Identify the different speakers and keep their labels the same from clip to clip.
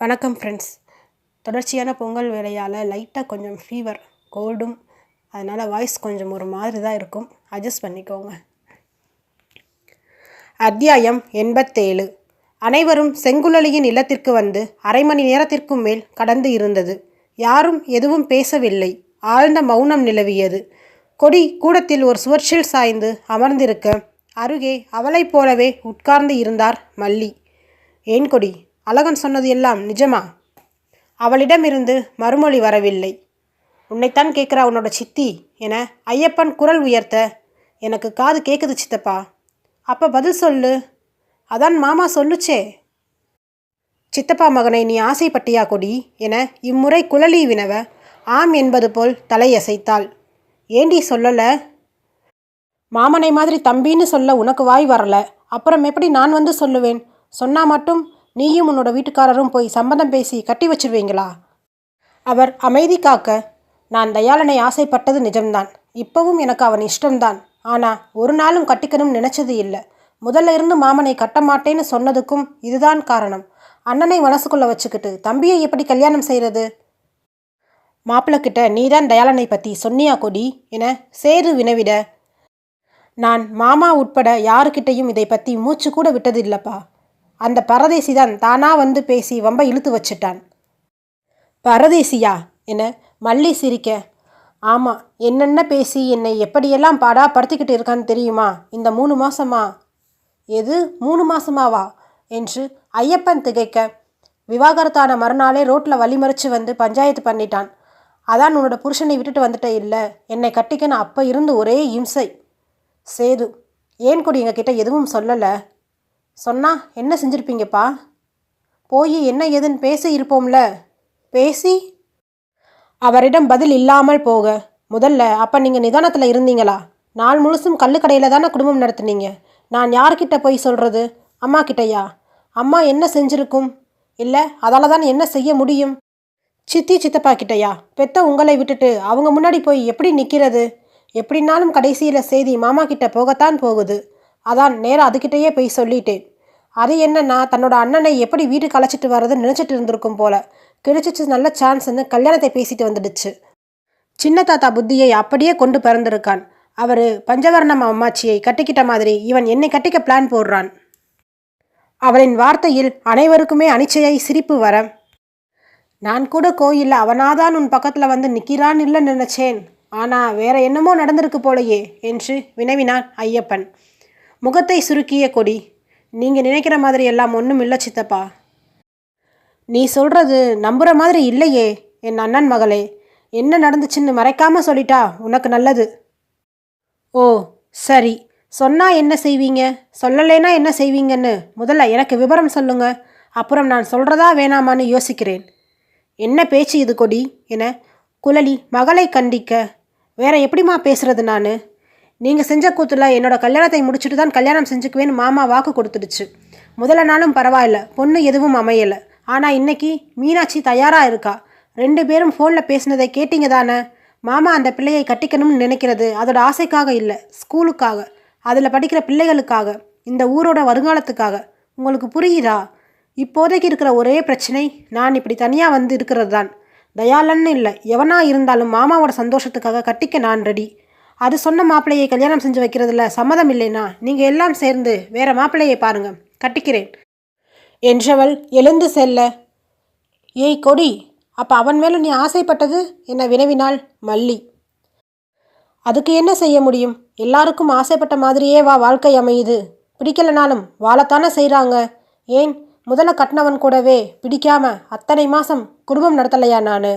Speaker 1: வணக்கம் ஃப்ரெண்ட்ஸ் தொடர்ச்சியான பொங்கல் வேலையால் லைட்டாக கொஞ்சம் ஃபீவர் கோல்டும் அதனால் வாய்ஸ் கொஞ்சம் ஒரு மாதிரி தான் இருக்கும். அட்ஜஸ்ட் பண்ணிக்கோங்க. அத்தியாயம் எண்பத்தேழு. அனைவரும் செங்குழலியின் இல்லத்திற்கு வந்து அரை மணி நேரத்திற்கும் மேல் கடந்து இருந்தது. யாரும் எதுவும் பேசவில்லை. ஆழ்ந்த மௌனம் நிலவியது. கொடி கூடத்தில் ஒரு சுவர்ச்சில் சாய்ந்து அமர்ந்திருக்க அருகே அவளைப் போலவே உட்கார்ந்து இருந்தார் மல்லி. ஏன் கொடி? அழகன் சொன்னது எல்லாம் நிஜமா? அவளிடமிருந்து மறுமொழி வரவில்லை. உன்னைத்தான் கேட்குறா உன்னோட சித்தி என ஐயப்பன் குரல் உயர்த்த எனக்கு காது கேட்குது சித்தப்பா. அப்போ பதில் சொல்லு. அதான் மாமா சொல்லுச்சே. சித்தப்பா மகனை நீ ஆசைப்பட்டியா கொடி என இம்முறை குழலி வினவ ஆம் என்பது போல் தலையசைத்தாள். ஏண்டி சொல்லலை? மாமனை மாதிரி தம்பின்னு சொல்ல உனக்கு வாய் வரல. அப்புறம் எப்படி நான் வந்து சொல்லுவேன்? சொன்னா மட்டும் நீயும் உன்னோட வீட்டுக்காரரும் போய் சம்மதம் பேசி கட்டி வச்சிருவீங்களா? அவர் அமைதி காக்க நான் தயாளனை ஆசைப்பட்டது நிஜம்தான். இப்பவும் எனக்கு அவன் இஷ்டம்தான். ஆனால் ஒரு நாளும் கட்டிக்கணும்னு நினைச்சது இல்லை. முதல்ல இருந்து மாமனை கட்ட மாட்டேன்னு சொன்னதுக்கும் இதுதான் காரணம். அண்ணனை மனசுக்குள்ளே வச்சுக்கிட்டு தம்பியை எப்படி கல்யாணம் செய்கிறது மாப்பிள்ளக்கிட்ட நீதான் தயாளனை பற்றி சொன்னியா கொடி? என சேரு வினவிட நான் மாமா உட்பட யாருக்கிட்டையும் இதை பற்றி மூச்சு கூட விட்டதில்லப்பா. அந்த பரதேசி தான் தானா வந்து பேசி வம்ப இழுத்து வச்சிட்டான். பரதேசியா? என மல்லி சிரிக்க. ஆமாம் என்னென்ன பேசி என்னை எப்படியெல்லாம் பாடா படுத்திக்கிட்டு இருக்கான்னு தெரியுமா? இந்த மூணு மாசமா? எது? மூணு மாசமாவா? என்று ஐயப்பன் திகைக்க. விவாகரத்தான மறுநாளே ரோட்டில் வழிமறிச்சு வந்து பஞ்சாயத்து பண்ணிட்டான். அதான் உன்னோட புருஷனை விட்டுட்டு வந்துட்டே இல்லை. என்னை கட்டிக்கன்னு அப்போ இருந்து ஒரே இம்சை. சேது ஏன் கூட எங்ககிட்ட எதுவும் சொல்லலை? சொன்னா என்ன செஞ்சிருப்பீங்கப்பா? போய் என்ன ஏதுன்னு பேசி இருப்போம்ல. பேசி அவரிடம் பதில் இல்லாமல் போக. முதல்ல அப்போ நீங்கள் நிதானத்தில் இருந்தீங்களா? நாள் முழுசும் கல்லுக்கடையில் தானே குடும்பம் நடத்துனீங்க? நான் யார்கிட்ட போய் சொல்கிறது அம்மா கிட்டையா? அம்மா என்ன செஞ்சிருக்கும்? இல்லை அதால் தான் என்ன செய்ய முடியும்? சித்தி சித்தப்பா கிட்டயா? பெத்த உங்களை விட்டுட்டு அவங்க முன்னாடி போய் எப்படி நிற்கிறது எப்படினாலும் கடைசியில் செய்தி மாமா கிட்ட போகத்தான் போகுது. அதான் நேராக அதுக்கிட்டேயே போய் சொல்லிட்டேன். அது என்னன்னா தன்னோட அண்ணனை எப்படி வீட்டுக்கு அழைச்சிட்டு வர்றதுன்னு நினச்சிட்டு இருந்திருக்கும் போல. கிடைச்சிச்சு நல்ல சான்ஸ்னு கல்யாணத்தை பேசிட்டு வந்துடுச்சு. சின்ன தாத்தா புத்தியை அப்படியே கொண்டு பிறந்திருக்கான். அவர் பஞ்சவர்ணம் அம்மாச்சியை கட்டிக்கிட்ட மாதிரி இவன் என்னை கட்டிக்க பிளான் போடுறான். அவளின் வார்த்தையில் அனைவருக்குமே அனிச்சையை சிரிப்பு வர. நான் கூட கோயிலில் அவனாதான் உன் பக்கத்தில் வந்து நிற்கிறான் இல்லை நினைச்சேன். ஆனால் வேற என்னமோ நடந்திருக்கு போலையே என்று வினவினான் ஐயப்பன். முகத்தை சுருக்கிய கொடி நீங்கள் நினைக்கிற மாதிரி எல்லாம் ஒன்றும் இல்லை சித்தப்பா. நீ சொல்கிறது நம்புகிற மாதிரி இல்லையே என் அண்ணன் மகளே. என்ன நடந்துச்சுன்னு மறைக்காமல் சொல்லிட்டா உனக்கு நல்லது. ஓ சரி. சொன்னால் என்ன செய்வீங்க? சொல்லலைன்னா என்ன செய்வீங்கன்னு முதல்ல எனக்கு விவரம் சொல்லுங்க. அப்புறம் நான் சொல்கிறதா வேணாமான்னு யோசிக்கிறேன். என்ன பேச்சு இது கொடி? என குழலி மகளை கண்டிக்க வேற எப்படிம்மா பேசுறது நான்? நீங்கள் செஞ்ச கூத்துல என்னோட கல்யாணத்தை முடிச்சுட்டு தான் கல்யாணம் செஞ்சுக்குவேன்னு மாமா வாக்கு கொடுத்துடுச்சு. முதல்ல நாளும் பரவாயில்ல பொண்ணு எதுவும் அமையலை. ஆனால் இன்னைக்கு மீனாட்சி தயாராக இருக்கா? ரெண்டு பேரும் ஃபோனில் பேசினதை கேட்டீங்க தானே? மாமா அந்த பிள்ளையை கட்டிக்கணும்னு நினைக்கிறது அதோட ஆசைக்காக இல்லை ஸ்கூலுக்காக அதில் படிக்கிற பிள்ளைகளுக்காக இந்த ஊரோட வருங்காலத்துக்காக. உங்களுக்கு புரியுதா? இப்போதைக்கு இருக்கிற ஒரே பிரச்சனை நான் இப்படி தனியாக வந்து இருக்கிறது தான் தயாளன்னு இல்லை எவனா இருந்தாலும் மாமாவோட சந்தோஷத்துக்காக கட்டிக்க நான் ரெடி அது சொன்ன மாப்பிள்ளையை கல்யாணம் செஞ்சு வைக்கிறதுல சம்மதம் இல்லைனா நீங்கள் எல்லாம் சேர்ந்து வேற மாப்பிள்ளையை பாருங்க. கட்டிக்கிறேன். என்றவள் எழுந்து செல்ல. ஏய் கொடி அப்போ அவன் மேலே நீ ஆசைப்பட்டது என வினவினாள் மல்லி. அதுக்கு என்ன செய்ய முடியும்? எல்லாருக்கும் ஆசைப்பட்ட மாதிரியே வா வாழ்க்கை அமையுது. பிடிக்கலனாலும் வாழத்தானே செய்கிறாங்க ஏன்? முதல்ல கட்டினவன் கூடவே பிடிக்காம அத்தனை மாதம் குடும்பம் நடத்தலையா நான்?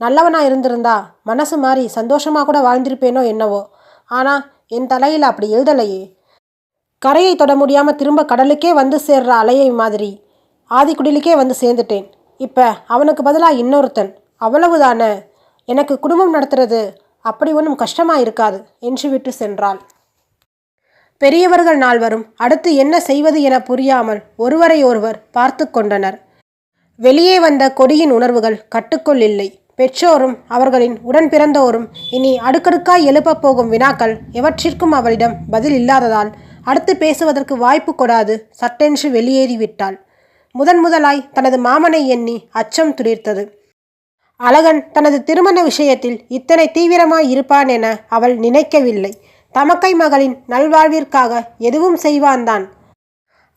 Speaker 1: நல்லவனாக இருந்திருந்தா மனசு மாறி சந்தோஷமாக கூட வாழ்ந்திருப்பேனோ என்னவோ? ஆனால் என் தலையில் அப்படி எழுதலையே. கரையை தொட முடியாமல் திரும்ப கடலுக்கே வந்து சேர்ற அலையை மாதிரி ஆதிக்குடிலுக்கே வந்து சேர்ந்துட்டேன். இப்போ அவனுக்கு பதிலாக இன்னொருத்தன். அவ்வளவுதானே? எனக்கு குடும்பம் நடத்துறது அப்படி ஒன்றும் கஷ்டமாக இருக்காது என்று விட்டு சென்றாள். பெரியவர்கள் நால்வரும் அடுத்து என்ன செய்வது என புரியாமல் ஒருவரை ஒருவர் பார்த்து கொண்டனர். வெளியே வந்த கொடியின் உணர்வுகள் கட்டுக்குள் இல்லை. பெற்றோரும் அவர்களின் உடன் பிறந்தோரும் இனி அடுக்கடுக்காய் எழுப்பப் போகும் வினாக்கள் எவற்றிற்கும் அவளிடம் பதில் இல்லாததால் அடுத்து பேசுவதற்கு வாய்ப்பு கொடாது சட்டென்று வெளியேறிவிட்டாள் முதன் முதலாய் தனது மாமனை எண்ணி அச்சம் துளிர்த்தது. அழகன் தனது திருமண விஷயத்தில் இத்தனை தீவிரமாய் இருப்பான் என அவள் நினைக்கவில்லை. தமக்கை மகளின் நல்வாழ்விற்காக எதுவும் செய்வான்தான்.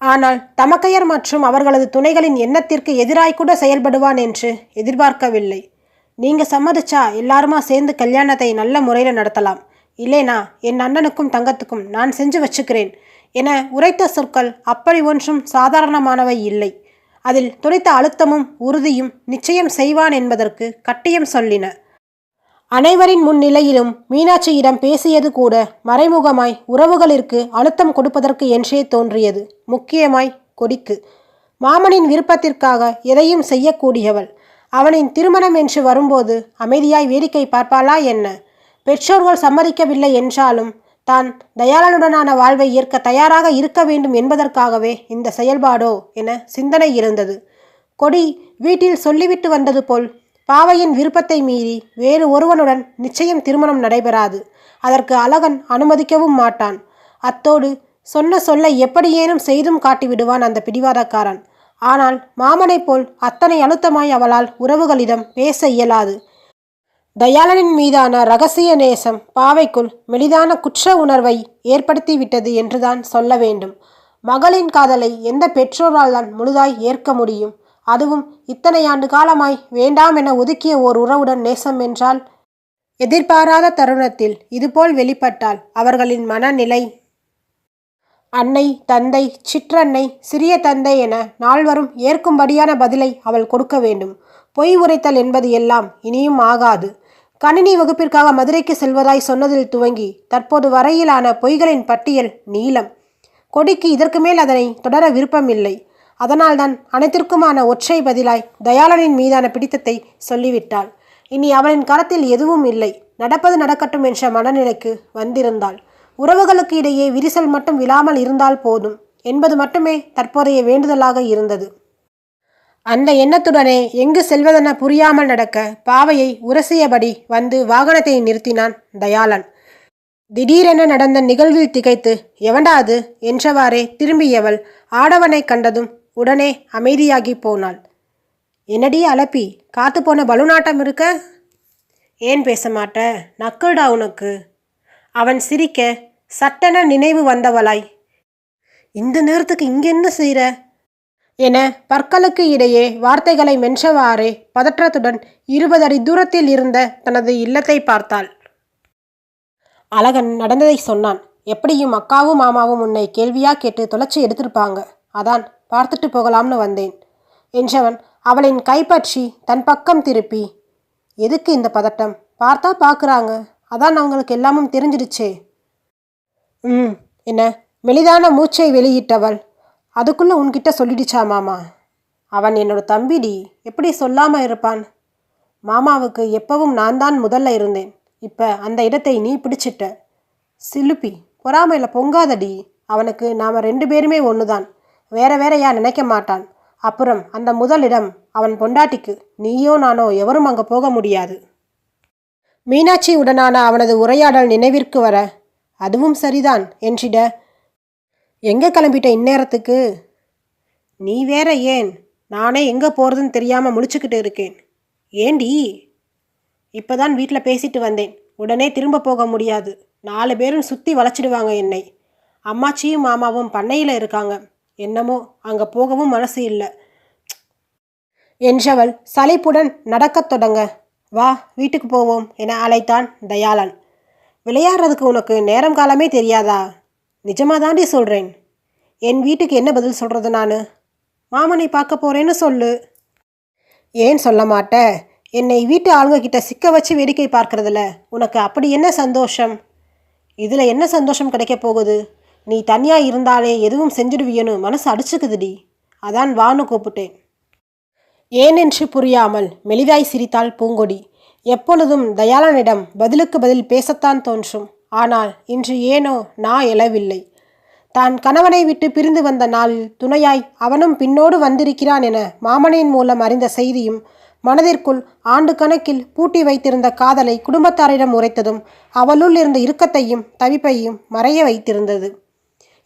Speaker 1: ஆனால் தமக்கையர் மற்றும் அவர்களது துணைகளின் எண்ணத்திற்கு எதிராய்க்கூட செயல்படுவான் என்று எதிர்பார்க்கவில்லை. நீங்கள் சம்மதிச்சா எல்லாருமா சேர்ந்து கல்யாணத்தை நல்ல முறையில் நடத்தலாம். இல்லைனா என் அண்ணனுக்கும் தங்கத்துக்கும் நான் செஞ்சு வச்சுக்கிறேன் என உரைத்த சொற்கள் அப்படி ஒன்றும் சாதாரணமானவை இல்லை. அதில் துடைத்த அழுத்தமும் உறுதியும் நிச்சயம் செய்வான் என்பதற்கு கட்டியம் சொல்லின. அனைவரின் முன்னிலையிலும் மீனாட்சியிடம் பேசியது கூட மறைமுகமாய் உறவுகளிற்கு அழுத்தம் கொடுப்பதற்கு என்றே தோன்றியது. முக்கியமாய் கொடிக்கு. மாமனின் விருப்பத்திற்காக எதையும் செய்யக்கூடியவள். அவனின் திருமணம் என்று வரும்போது அமைதியாய் வேடிக்கை பார்ப்பாளா என்ன? பெற்றோர்கள் சம்மதிக்கவில்லை என்றாலும் தான் தயாளனுடனான வாழ்வை ஏற்க தயாராக இருக்க வேண்டும் என்பதற்காகவே இந்த செயல்பாடோ என சிந்தனை இருந்தது. கொடி வீட்டில் சொல்லிவிட்டு வந்தது போல் பாவையின் விருப்பத்தை மீறி வேறு ஒருவனுடன் நிச்சயம் திருமணம் நடைபெறாது. அதற்கு அழகன் அனுமதிக்கவும் மாட்டான். அத்தோடு சொன்ன சொல்லை எப்படியேனும் செய்தும் காட்டிவிடுவான் அந்த பிடிவாதக்காரன். ஆனால் மாமனைப் போல் அத்தனை அழுத்தமாய் அவளால் உறவுகளிடம் பேச இயலாது. தயாளனின் மீதான ரகசிய நேசம் பாவைக்குள் மெலிதான குற்ற உணர்வை ஏற்படுத்திவிட்டது என்றுதான் சொல்ல வேண்டும். மகளின் காதலை எந்த பெற்றோரால் தான் முழுதாய் ஏற்க முடியும்? அதுவும் இத்தனை ஆண்டு காலமாய் வேண்டாம் என ஒதுக்கிய ஓர் உறவுடன் நேசம் என்றால்? எதிர்பாராத தருணத்தில் இதுபோல் வெளிப்பட்டால் அவர்களின் மனநிலை அன்னை தந்தை சிற்றன்னை சிறிய தந்தை என நால்வரும் ஏற்கும்படியான பதிலை அவள் கொடுக்க வேண்டும். பொய் உரைத்தல் என்பது எல்லாம் இனியும் ஆகாது. கணினி வகுப்பிற்காக மதுரைக்கு செல்வதாய் சொன்னதில் துவங்கி தற்போது வரையிலான பொய்களின் பட்டியல் நீளம். கொடிக்கு இதற்கு மேல் அதனை தொடர விருப்பமில்லை. அதனால்தான் அனைத்திற்குமான ஒற்றை பதிலாய் தயாளனின் மீதான பிடித்தத்தை சொல்லிவிட்டாள். இனி அவளின் கரத்தில் எதுவும் இல்லை. நடப்பது நடக்கட்டும் என்ற மனநிலைக்கு வந்திருந்தாள். உறவுகளுக்கு இடையே விரிசல் மட்டும் விழாமல் இருந்தால் போதும். என்பது மட்டுமே தற்போதைய வேண்டுதலாக இருந்தது. அந்த எண்ணத்துடனே எங்கு செல்வதென புரியாமல் நடக்க பாவையை உரசியபடி வந்து வாகனத்தை நிறுத்தினான் தயாளன். திடீரென நடந்த நிகழ்வில் திகைத்து எவண்டாது என்றவாறே திரும்பியவள் ஆடவனை கண்டதும் உடனே அமைதியாகி போனாள். என்னடி அலப்பி காத்து போன பலுநாட்டம் இருக்க? ஏன் பேச மாட்ட? நக்கல்டா உனக்கு. அவன் சிரிக்க சட்டென நினைவு வந்தவளாய். இந்த நேரத்துக்கு இங்க என்ன செய்கிற என பற்களுக்கு இடையே வார்த்தைகளை மென்றவாறே பதற்றத்துடன் இருபது அடி தூரத்தில் இருந்த தனது இல்லத்தை பார்த்தாள். அழகன் நடந்ததை சொன்னான். எப்படியும் அக்காவும் மாமாவும் உன்னை கேள்வியா கேட்டு தொலைச்சி எடுத்திருப்பாங்க. அதான் பார்த்துட்டு போகலாம்னு வந்தேன். என்றவன் அவளின் கைப்பற்றி தன் பக்கம் திருப்பி எதுக்கு இந்த பதட்டம்? பார்த்தா பார்க்குறாங்க அதான் அவங்களுக்கு எல்லாமும் தெரிஞ்சிடுச்சே. ம் என்ன? மெலிதான மூச்சை வெளியிட்டவள். அதுக்குள்ளே உன்கிட்ட சொல்லிடுச்சா மாமா? அவன் என்னோட தம்பிடி. எப்படி சொல்லாமல் இருப்பான்? மாமாவுக்கு எப்பவும் நான் தான் முதல்ல இருந்தேன். இப்போ அந்த இடத்தை நீ பிடிச்சிட்ட. சிலுப்பி பொறாமையில் பொங்காதடி. அவனுக்கு நாம் ரெண்டு பேருமே ஒன்று தான் வேற வேறையா நினைக்க மாட்டான். அப்புறம் அந்த முதலிடம் அவன் பொண்டாட்டிக்கு. நீயோ நானோ எவரும் அங்கே போக முடியாது. மீனாட்சி உடனான அவனது உரையாடல் நினைவிற்கு வர அதுவும் சரிதான் என்றிட எங்கே கிளம்பிட்ட இந்நேரத்துக்கு? நீ வேற ஏன்? நானே எங்கே போகிறதுன்னு தெரியாமல் முழிச்சுக்கிட்டு இருக்கேன். ஏண்டி? இப்போதான் வீட்டில் பேசிட்டு வந்தேன். உடனே திரும்ப போக முடியாது. நாலு பேரும் சுற்றி வளைச்சிடுவாங்க என்னை. அம்மாச்சியும் மாமாவும் பண்ணையில் இருக்காங்க. என்னமோ அங்கே போகவும் மனசு இல்லை. என்றவள் சலிப்புடன் நடக்கத் தொடங்க வா வீட்டுக்கு போவோம் என அழைத்தான் தயாளன். விளையாடுறதுக்கு உனக்கு நேரம் காலமே தெரியாதா? நிஜமாக தாண்டி சொல்கிறேன் என் வீட்டுக்கு என்ன பதில் சொல்கிறது நான்? மாமனை பார்க்க போகிறேன்னு சொல்லு. ஏன் சொல்ல மாட்ட? என்னை வீட்டு ஆளுங்க கிட்ட சிக்க வச்சு வேடிக்கை பார்க்கறதுல உனக்கு அப்படி என்ன சந்தோஷம்? இதில் என்ன சந்தோஷம் கிடைக்க போகுது? நீ தனியாக இருந்தாலே எதுவும் செஞ்சிடுவியன்னு மனசு அடிச்சுக்குதுடி. அதான் வான்னு கூப்பிட்டேன். ஏனென்று புரியாமல் மெலிதாய் சிரித்தாள் பூங்கொடி. எப்பொழுதும் தயாளனிடம் பதிலுக்கு பதில் பேசத்தான் தோன்றும். ஆனால் இன்று ஏனோ நான் எழவில்லை. தான் கணவனை விட்டு பிரிந்து வந்த நாளில் துணையாய் அவனும் பின்னோடு வந்திருக்கிறான் என மாமனின் மூலம் அறிந்த செய்தியும் மனதிற்குள் ஆண்டு கணக்கில் பூட்டி வைத்திருந்த காதலை குடும்பத்தாரிடம் உரைத்ததும் அவளுள் இருந்த இறுக்கத்தையும் தவிப்பையும் மறைய வைத்திருந்தது.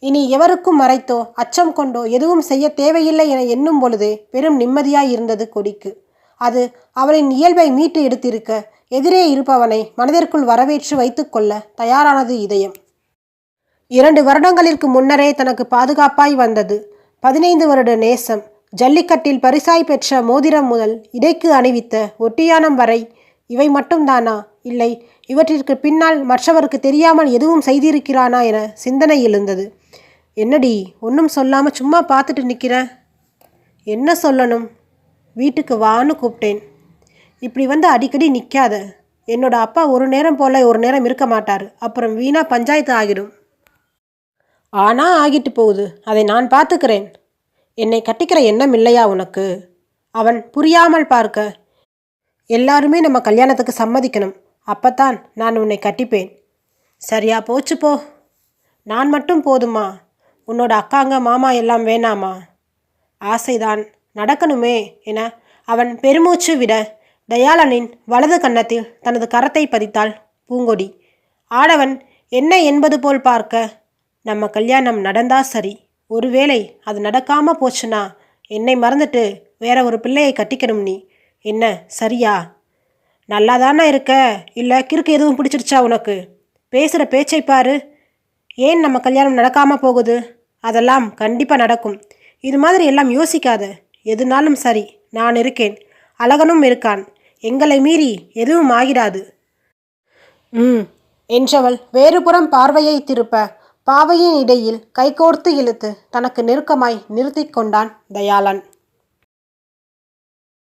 Speaker 1: இனி எவருக்கும் மறைத்தோ அச்சம் கொண்டோ எதுவும் செய்ய தேவையில்லை என எண்ணும் பொழுதே பெரும் நிம்மதியாய் இருந்தது கொடிக்கு. அது அவளின் இயல்பை மீட்டு எடுத்திருக்க எதிரே இருப்பவனை மனதிற்குள் வரவேற்று வைத்துக்கொள்ள தயாரானது இதயம். இரண்டு வருடங்களிற்கு முன்னரே தனக்கு பாதுகாப்பாய் வந்தது. பதினைந்து வருட நேசம் ஜல்லிக்கட்டில் பரிசாய் பெற்ற மோதிரம் முதல் இடைக்கு அணிவித்த ஒட்டியானம் வரை இவை மட்டும்தானா? இல்லை இவற்றிற்கு பின்னால் மற்றவருக்கு தெரியாமல் எதுவும் செய்திருக்கிறானா என சிந்தனை எழுந்தது. என்னடி ஒன்றும் சொல்லாமல் சும்மா பார்த்துட்டு நிற்கிற என்ன சொல்லணும்? வீட்டுக்கு வான்னு கூப்பிட்டேன். இப்படி வந்து அடிக்கடி நிற்காத என்னோட அப்பா ஒரு நேரம் போல ஒரு நேரம் இருக்க மாட்டார். அப்புறம் வீணாக பஞ்சாயத்து ஆகிடும். ஆனால் ஆகிட்டு போகுது. அதை நான் பார்த்துக்கிறேன். என்னை கட்டிக்கிற எண்ணம் இல்லையா உனக்கு? அவன் புரியாமல் பார்க்க. எல்லாருமே நம்ம கல்யாணத்துக்கு சம்மதிக்கணும். அப்பத்தான் நான் உன்னை கட்டிப்பேன். சரியா போச்சு போ. நான் மட்டும் போதுமா? உன்னோட அக்காங்க மாமா எல்லாம் வேணாமா? ஆசைதான். நடக்கணுமே என அவன் பெருமூச்சு விட தயாளனின் வலது கன்னத்தில் தனது கரத்தை பதித்தாள் பூங்கொடி. ஆடவன் என்ன என்பது போல் பார்க்க? நம்ம கல்யாணம் நடந்தா சரி. ஒருவேளை அது நடக்காம போச்சுன்னா என்னை மறந்துட்டு வேற ஒரு பிள்ளையை கட்டிக்கணும் நீ. என்ன சரியா? நல்லா தானே இருக்க? இல்லை கிறுக்கு எதுவும் பிடிச்சிருச்சா உனக்கு? பேசுகிற பேச்சை பாரு. ஏன் நம்ம கல்யாணம் நடக்காமல் போகுது? அதெல்லாம் கண்டிப்பாக நடக்கும். இது மாதிரி எல்லாம் யோசிக்காத. எதுனாலும் சரி நான் இருக்கேன். அழகனும் இருக்கான். எங்களை மீறி எதுவும் ஆகிடாது. ம் என்றவள் வேறுபுறம் பார்வையை திருப்ப பாவையின் இடையில் கைகோர்த்து இழுத்து தனக்கு நெருக்கமாய் நிறுத்தி கொண்டான் தயாளன்.